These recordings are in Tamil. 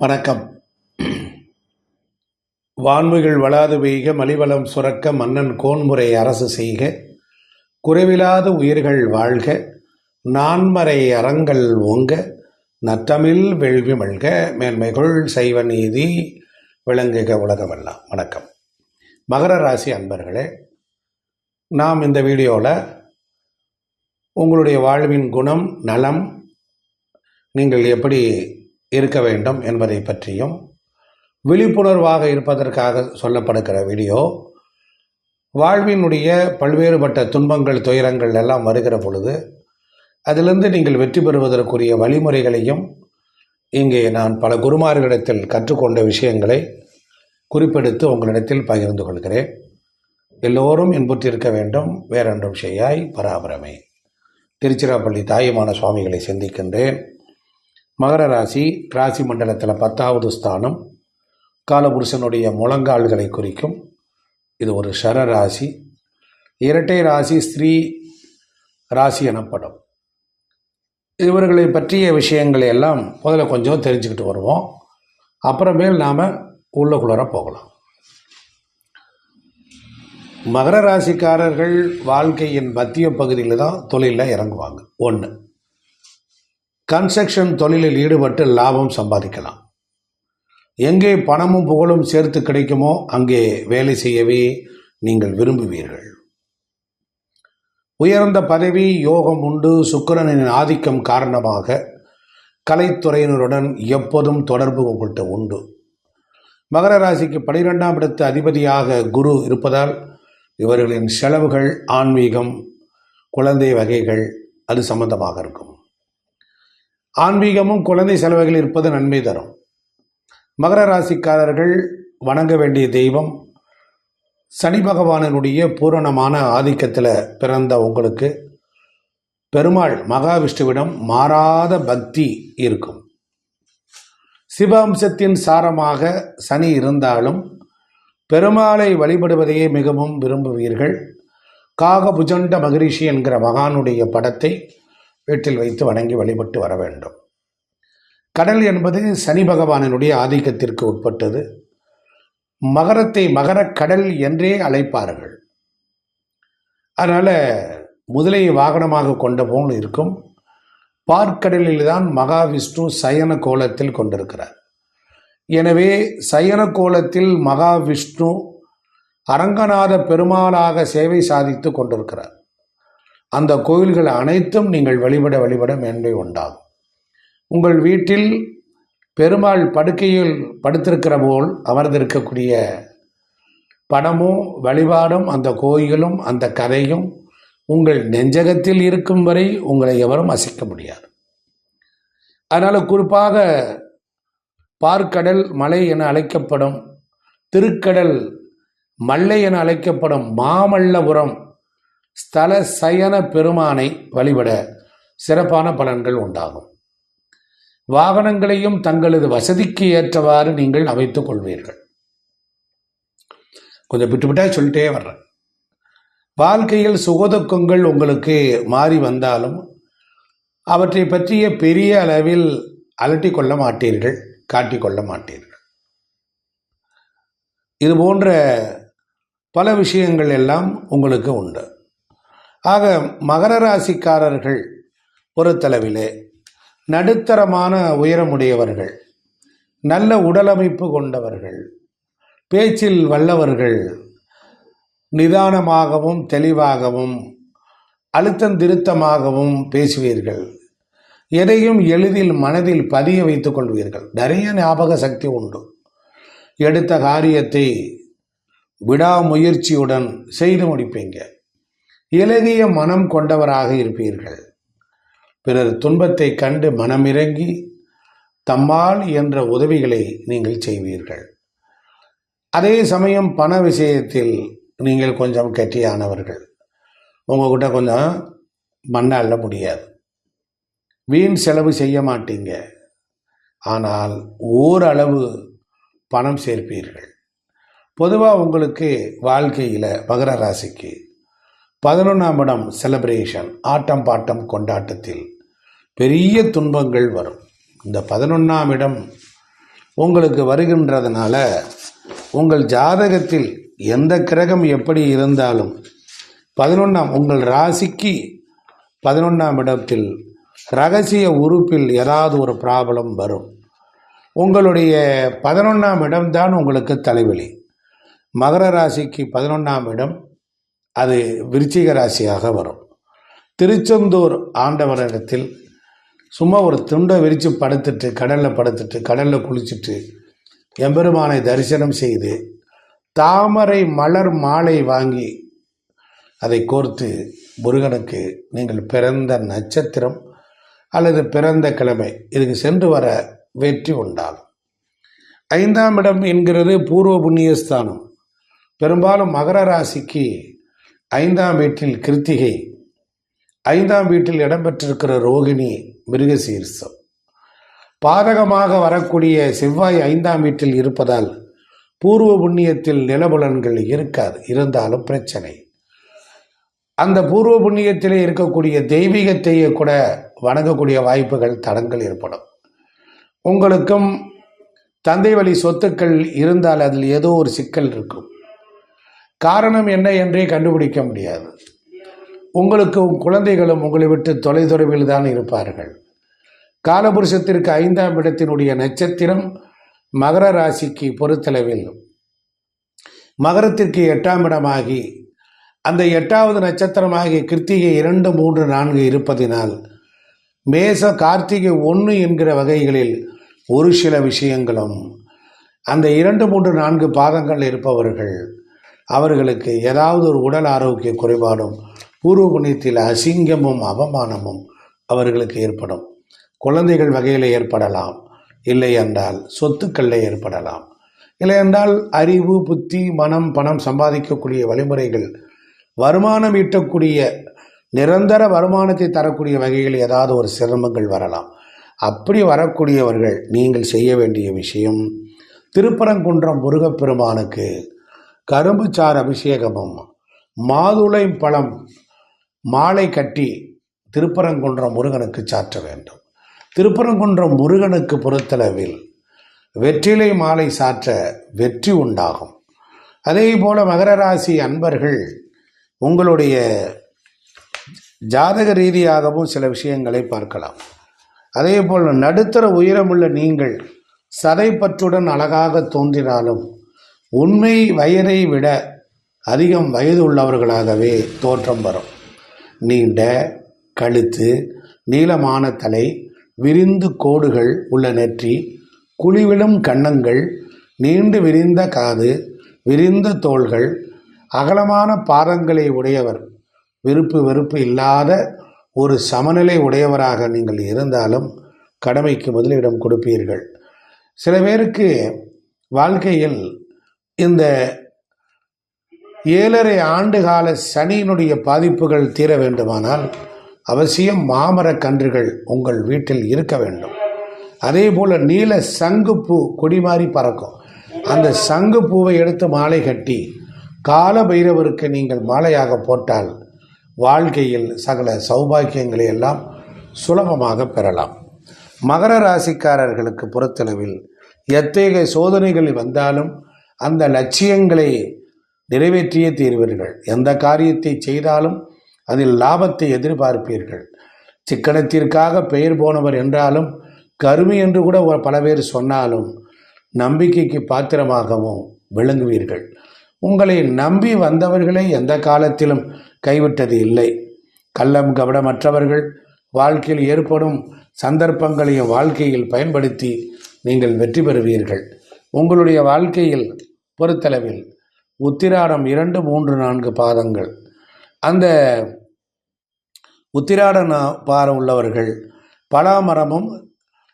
வணக்கம். வான்மைகள் வளாது பெய்க மலிவளம் சுரக்க மன்னன் கோன்முறை அரசு செய்க. குறைவிலாத உயிர்கள் வாழ்க நான்மறை அறங்கள் ஓங்க நற்றமிழ் வெள்வி மல்க மேன்மைகள் சைவ நீதி விளங்குக உலகமெல்லாம். வணக்கம். மகர ராசி அன்பர்களே நாம் இந்த வீடியோவில் உங்களுடைய வாழ்வின் குணம் நலம் நீங்கள் எப்படி இருக்க வேண்டும் என்பதை பற்றியும் விழிப்புணர்வாக இருப்பதற்காக சொல்லப்படுகிற வீடியோ வாழ்வினுடைய பல்வேறுபட்ட துன்பங்கள் துயரங்கள் எல்லாம் வருகிற பொழுது அதிலிருந்து நீங்கள் வெற்றி பெறுவதற்குரிய வழிமுறைகளையும் இங்கே நான் பல குருமார்களிடத்தில் கற்றுக்கொண்ட விஷயங்களை குறிப்பெடுத்து உங்களிடத்தில் பகிர்ந்து கொள்கிறேன். எல்லோரும் இன்புற்றிருக்க வேண்டும். வேறொன்றும் செய்யாய் பராபரமே. திருச்சிராப்பள்ளி தாயுமான சுவாமிகளை சிந்திக்கின்றேன். மகர ராசி ராசி மண்டலத்தில் பத்தாவது ஸ்தானம் காலபுருஷனுடைய முழங்கால்களை குறிக்கும். இது ஒரு ஷர ராசி. இரட்டை ராசி ஸ்ரீ ராசி எனப்படும். இவர்களை பற்றிய விஷயங்களை எல்லாம் முதல்ல கொஞ்சம் தெரிஞ்சுக்கிட்டு வருவோம். அப்புறமேல் நாம் உள்ளக்குள்ளர போகலாம். மகர ராசிக்காரர்கள் வாழ்க்கையின் மத்திய பகுதியில் தான் தொழிலில் இறங்குவாங்க. ஒன்று கன்ஸ்ட்ரக்ஷன் தொழிலில் ஈடுபட்டு லாபம் சம்பாதிக்கலாம். எங்கே பணமும் புகழும் சேர்த்து கிடைக்குமோ அங்கே வேலை செய்யவே நீங்கள் விரும்புவீர்கள். உயர்ந்த பதவி யோகம் உண்டு சுக்கிரனின் ஆதிக்கம் காரணமாக கலைத்துறையினருடன் எப்போதும் தொடர்பு உங்கள்கிட்ட உண்டு. மகர ராசிக்கு பனிரெண்டாம் இடத்து அதிபதியாக குரு இருப்பதால் இவர்களின் செலவுகள் ஆன்மீகம் குழந்தை வகைகள் அது சம்பந்தமாக இருக்கும். ஆன்மீகமும் குழந்தை செலவுகள் இருப்பது நன்மை தரும். மகர ராசிக்காரர்கள் வணங்க வேண்டிய தெய்வம் சனி பகவானனுடைய பூரணமான ஆதிக்கத்தில் பிறந்த உங்களுக்கு பெருமாள் மகாவிஷ்ணுவிடம் மாறாத பக்தி இருக்கும். சிவ அம்சத்தின் சாரமாக சனி இருந்தாலும் பெருமாளை வழிபடுவதையே மிகவும் விரும்புவீர்கள். காகபுஜண்ட மகரிஷி என்கிற மகானுடைய படத்தை வீட்டில் வைத்து வணங்கி வழிபட்டு வர வேண்டும். கடல் என்பது சனி பகவானினுடைய ஆதிக்கத்திற்கு உட்பட்டது. மகரத்தை மகரக் கடல் என்றே அழைப்பார்கள். அதனால் முதலையை வாகனமாக கொண்ட போல் இருக்கும். பார்க்கடலில் தான் மகாவிஷ்ணு சயன கோலத்தில் கொண்டிருக்கிறார். எனவே சயன கோலத்தில் மகாவிஷ்ணு அரங்கநாத பெருமாளாக சேவை சாதித்து கொண்டிருக்கிறார். அந்த கோயில்கள் அனைத்தும் நீங்கள் வழிபட வழிபட மேன்மை உண்டாகும். உங்கள் வீட்டில் பெருமாள் படுக்கையில் படுத்திருக்கிற போல் அமர்ந்திருக்கக்கூடிய படமும் வழிபாடும் அந்த கோயிலும் அந்த கதையும் உங்கள் நெஞ்சகத்தில் இருக்கும் வரை உங்களை எவரும் அசைக்க முடியாது. அதனால் குறிப்பாக பார்க்கடல் மலை என அழைக்கப்படும் திருக்கடல் மல்லை என அழைக்கப்படும் மாமல்லபுரம் ஸ்தல சயன பெருமானை வழிபட சிறப்பான பலன்கள் உண்டாகும். வாகனங்களையும் தங்களது வசதிக்கு ஏற்றவாறு நீங்கள் அமைத்துக் கொள்வீர்கள். கொஞ்சம் விட்டு விட்டா சொல்லிட்டே வர்றேன். வாழ்க்கையில் சுகதுக்கங்கள் உங்களுக்கு மாறி வந்தாலும் அவற்றை பற்றிய பெரிய அளவில் அலட்டி கொள்ள மாட்டீர்கள் காட்டிக்கொள்ள மாட்டீர்கள். இது போன்ற பல விஷயங்கள் எல்லாம் உங்களுக்கு உண்டு. ஆக மகர ராசிக்காரர்கள் பொறுத்தளவிலே நடுத்தரமான உயரமுடையவர்கள் நல்ல உடலமைப்பு கொண்டவர்கள் பேச்சில் வல்லவர்கள் நிதானமாகவும் தெளிவாகவும் அழுத்தம் திருத்தமாகவும் பேசுவீர்கள். எதையும் எளிதில் மனதில் பதிய வைத்துக் கொள்வீர்கள். நிறைய ஞாபக சக்தி உண்டு. எடுத்த காரியத்தை விடாமுயற்சியுடன் செய்து முடிப்பீங்க. இலகிய மனம் கொண்டவராக இருப்பீர்கள். பிறர் துன்பத்தை கண்டு மனமிறங்கி தம்மால் என்ற உதவிகளை நீங்கள் செய்வீர்கள். அதே சமயம் பண விஷயத்தில் நீங்கள் கொஞ்சம் கெட்டியானவர்கள். உங்ககிட்ட கொஞ்சம் மண்ணால முடியாது. வீண் செலவு செய்ய மாட்டீங்க. ஆனால் ஓரளவு பணம் சேர்ப்பீர்கள். பொதுவாக உங்களுக்கு வாழ்க்கையில் மகர ராசிக்கு பதினொன்றாம் இடம் செலப்ரேஷன் ஆட்டம் பாட்டம் கொண்டாட்டத்தில் பெரிய துன்பங்கள் வரும். இந்த பதினொன்றாம் இடம் உங்களுக்கு வருகின்றதுனால உங்கள் ஜாதகத்தில் எந்த கிரகம் எப்படி இருந்தாலும் பதினொன்றாம் உங்கள் ராசிக்கு பதினொன்றாம் இடத்தில் ரகசிய உறுப்பில் ஏதாவது ஒரு ப்ராப்ளம் வரும். உங்களுடைய பதினொன்றாம் இடம்தான் உங்களுக்கு தலைவலி. மகர ராசிக்கு பதினொன்றாம் இடம் அது விருச்சிக ராசியாக வரும். திருச்செந்தூர் ஆண்டவரிடத்தில் சும்மா ஒரு துண்டை விரித்து படுத்துட்டு கடலில் படுத்துட்டு கடலில் குளிச்சுட்டு எம்பெருமானை தரிசனம் செய்து தாமரை மலர் மாலை வாங்கி அதை கோர்த்து முருகனுக்கு நீங்கள் பிறந்த நட்சத்திரம் அல்லது பிறந்த கிழமை இதுக்கு சென்று வர வெற்றி உண்டாகும். ஐந்தாம் இடம் என்கிறது பூர்வ புண்ணியஸ்தானம். பெரும்பாலும் மகர ராசிக்கு ஐந்தாம் வீட்டில் கிருத்திகை ஐந்தாம் வீட்டில் இடம்பெற்றிருக்கிற ரோகிணி மிருகசீர்சம். பாதகமாக வரக்கூடிய செவ்வாய் ஐந்தாம் வீட்டில் இருப்பதால் பூர்வ புண்ணியத்தில் நிலபலன்கள் இருக்காது இருந்தாலும் பிரச்சனை. அந்த பூர்வ புண்ணியத்திலே இருக்கக்கூடிய தெய்வீகத்தையே கூட வணங்கக்கூடிய வாய்ப்புகள் தடங்கள் ஏற்படும். உங்களுக்கும் தந்தை வழி சொத்துக்கள் இருந்தால் அதில் ஏதோ ஒரு சிக்கல் இருக்கும். காரணம் என்ன என்றே கண்டுபிடிக்க முடியாது. உங்களுக்கு குழந்தைகளும் உங்களை விட்டு தொலைதொடர்பில் தான் இருப்பார்கள். காலபுருஷத்திற்கு ஐந்தாம் இடத்தினுடைய நட்சத்திரம் மகர ராசிக்கு பொறுத்தளவில். மகரத்திற்கு எட்டாம் இடமாகி அந்த எட்டாவது நட்சத்திரமாகிய கிருத்திகை இரண்டு மூன்று நான்கு இருப்பதினால் மேச கார்த்திகை ஒன்று என்கிற வகைகளில் ஒரு சில விஷயங்களும் அந்த இரண்டு மூன்று நான்கு பாதங்கள் இருப்பவர்கள். அவர்களுக்கு ஏதாவது ஒரு உடல் ஆரோக்கிய குறைபாடும் பூர்வ புண்ணியத்தில் அசிங்கமும் அவமானமும் அவர்களுக்கு ஏற்படும். குழந்தைகள் வகையில் ஏற்படலாம். இல்லை என்றால் சொத்துக்களில் ஏற்படலாம். இல்லை என்றால் அறிவு புத்தி மனம் பணம் சம்பாதிக்கக்கூடிய வழிமுறைகள் வருமானம் ஈட்டக்கூடிய நிரந்தர வருமானத்தை தரக்கூடிய வகையில் ஏதாவது ஒரு சிரமங்கள் வரலாம். அப்படி வரக்கூடியவர்கள் நீங்கள் செய்ய வேண்டிய விஷயம் திருப்பரங்குன்றம் முருகப்பெருமானுக்கு கரும்புச்சாறு அபிஷேகமும் மாதுளை பழம் மாலை கட்டி திருப்பரங்குன்றம் முருகனுக்கு சாற்ற வேண்டும். திருப்பரங்குன்றம் முருகனுக்கு பொறுத்தளவில் வெற்றிலை மாலை சாற்ற வெற்றி உண்டாகும். அதே போல் மகர ராசி அன்பர்கள் உங்களுடைய ஜாதக ரீதியாகவும் சில விஷயங்களை பார்க்கலாம். அதே போல் நடுத்தர உயரமுள்ள நீங்கள் சதைப்பற்றுடன் அழகாக தோன்றினாலும் உண்மை வயதை விட அதிகம் வயது உள்ளவர்களாகவே தோற்றம் வரும். நீண்ட கழுத்து நீளமான தலை விரிந்து கோடுகள் உள்ள நெற்றி குழிவிடும் கன்னங்கள் நீண்டு விரிந்த காது விரிந்த தோள்கள் அகலமான பாதங்களை உடையவர் விருப்பு வெறுப்பு இல்லாத ஒரு சமநிலை உடையவராக நீங்கள் இருந்தாலும் கடமைக்கு முதலிடம் கொடுப்பீர்கள். சில பேருக்கு வாழ்க்கையில் இந்த ஏழரை ஆண்டு கால சனியினுடைய பாதிப்புகள் தீர வேண்டுமானால் அவசியம் மாமரக் கன்றுகள் உங்கள் வீட்டில் இருக்க வேண்டும். அதே போல் நீல சங்குப்பூ கொடி மாதிரி பறக்கும். அந்த சங்கு பூவை எடுத்து மாலை கட்டி கால பைரவருக்கு நீங்கள் மாலையாக போட்டால் வாழ்க்கையில் சகல சௌபாக்கியங்களை எல்லாம் சுலபமாக பெறலாம். மகர ராசிக்காரர்களுக்கு பொறுத்தளவில் எத்தகைய சோதனைகள் வந்தாலும் அந்த லட்சியங்களை நிறைவேற்றியே தீர்வீர்கள். எந்த காரியத்தை செய்தாலும் அதில் லாபத்தை எதிர்பார்ப்பீர்கள். சிக்கனத்திற்காக பெயர் போனவர் என்றாலும் கருமி என்று கூட பல பேர் சொன்னாலும் நம்பிக்கைக்கு பாத்திரமாகவும் விளங்குவீர்கள். உங்களை நம்பி வந்தவர்களை எந்த காலத்திலும் கைவிட்டது இல்லை. கள்ளம் கவனமற்றவர்கள் வாழ்க்கையில் ஏற்படும் சந்தர்ப்பங்களையும் வாழ்க்கையில் பயன்படுத்தி நீங்கள் வெற்றி பெறுவீர்கள். உங்களுடைய வாழ்க்கையில் பொறுத்தளவில் உத்திராடம் இரண்டு மூன்று நான்கு பாதங்கள். அந்த உத்திராட நா- பாரம் உள்ளவர்கள் பலாமரமும்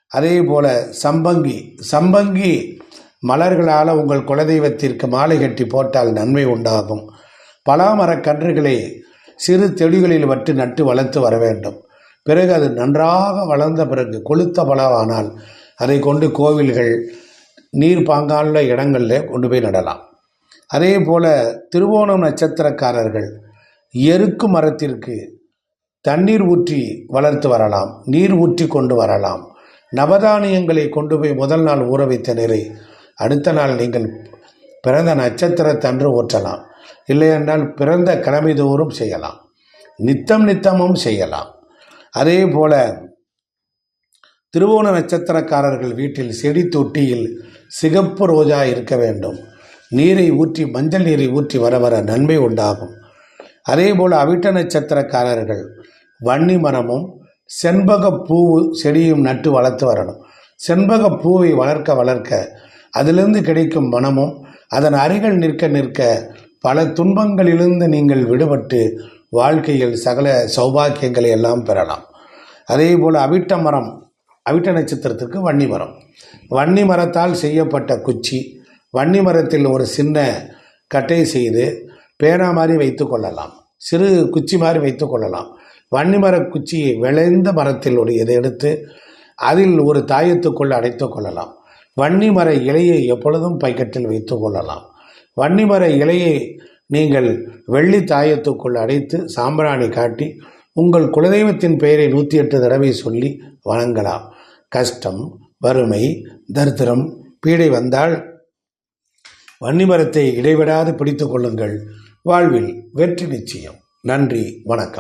அதே போல சம்பங்கி சம்பங்கி மலர்களால் உங்கள் குலதெய்வத்திற்கு மாலை கட்டி போட்டால் நன்மை உண்டாகும். பலாமரக் கன்றுகளை சிறு தெளிகளில் வட்டு நட்டு வளர்த்து வர வேண்டும். பிறகு அது நன்றாக வளர்ந்த பிறகு கொளுத்த பலவானால் அதை கொண்டு கோவில்கள் நீர் பாங்கான இடங்களில் கொண்டு போய் நடலாம். அதே போல் திருவோணம் நட்சத்திரக்காரர்கள் எருக்கு மரத்திற்கு தண்ணீர் ஊற்றி வளர்த்து வரலாம் நீர் ஊற்றி கொண்டு வரலாம். நவதானியங்களை கொண்டு போய் முதல் நாள் ஊற வைத்த நீரை அடுத்த நாள் நீங்கள் பிறந்த நட்சத்திரத்தன்று ஊற்றலாம் இல்லையென்றால் பிறந்த கிழமை தோறும் செய்யலாம். நித்தம் நித்தமும் செய்யலாம். அதே போல் திருவோண நட்சத்திரக்காரர்கள் வீட்டில் செடி தொட்டியில் சிகப்பு ரோஜா இருக்க வேண்டும். நீரை ஊற்றி மஞ்சள் நீரை ஊற்றி வர வர நன்மை உண்டாகும். அதே போல் அவிட்ட நட்சத்திரக்காரர்கள் வன்னி மரமும் செண்பக பூ செடியும் நட்டு வளர்த்து வரணும். செண்பக பூவை வளர்க்க வளர்க்க அதிலிருந்து கிடைக்கும் மனமும் அதன் அருகில் நிற்க நிற்க பல துன்பங்களிலிருந்து நீங்கள் விடுபட்டு வாழ்க்கையில் சகல சௌபாக்கியங்களை எல்லாம் பெறலாம். அதே போல் அவிட்ட மரம் அவிட்ட நட்சத்திரத்துக்கு வன்னி மரம். வன்னி மரத்தால் செய்யப்பட்ட குச்சி வன்னி மரத்தில் ஒரு சின்ன கட்டை செய்து பேனா மாதிரி வைத்து கொள்ளலாம். சிறு குச்சி மாதிரி வைத்து கொள்ளலாம். வன்னி மர குச்சியை விளைந்த மரத்தில் ஒரு இதை எடுத்து அதில் ஒரு தாயத்துக்குள் அடைத்து கொள்ளலாம். வன்னி மர இலையை எப்பொழுதும் பைக்கெட்டில் வைத்து கொள்ளலாம். வன்னி மர இலையை நீங்கள் வெள்ளி தாயத்துக்குள் அடைத்து சாம்பிராணி காட்டி உங்கள் குலதெய்வத்தின் பெயரை நூற்றி எட்டு தடவை சொல்லி வணங்கலாம். கஷ்டம் வறுமை தரித்திரம் பீடை வந்தால் வன்னிமரத்தை இடைவிடாது பிடித்து கொள்ளுங்கள். வாழ்வில் வெற்றி நிச்சயம். நன்றி வணக்கம்.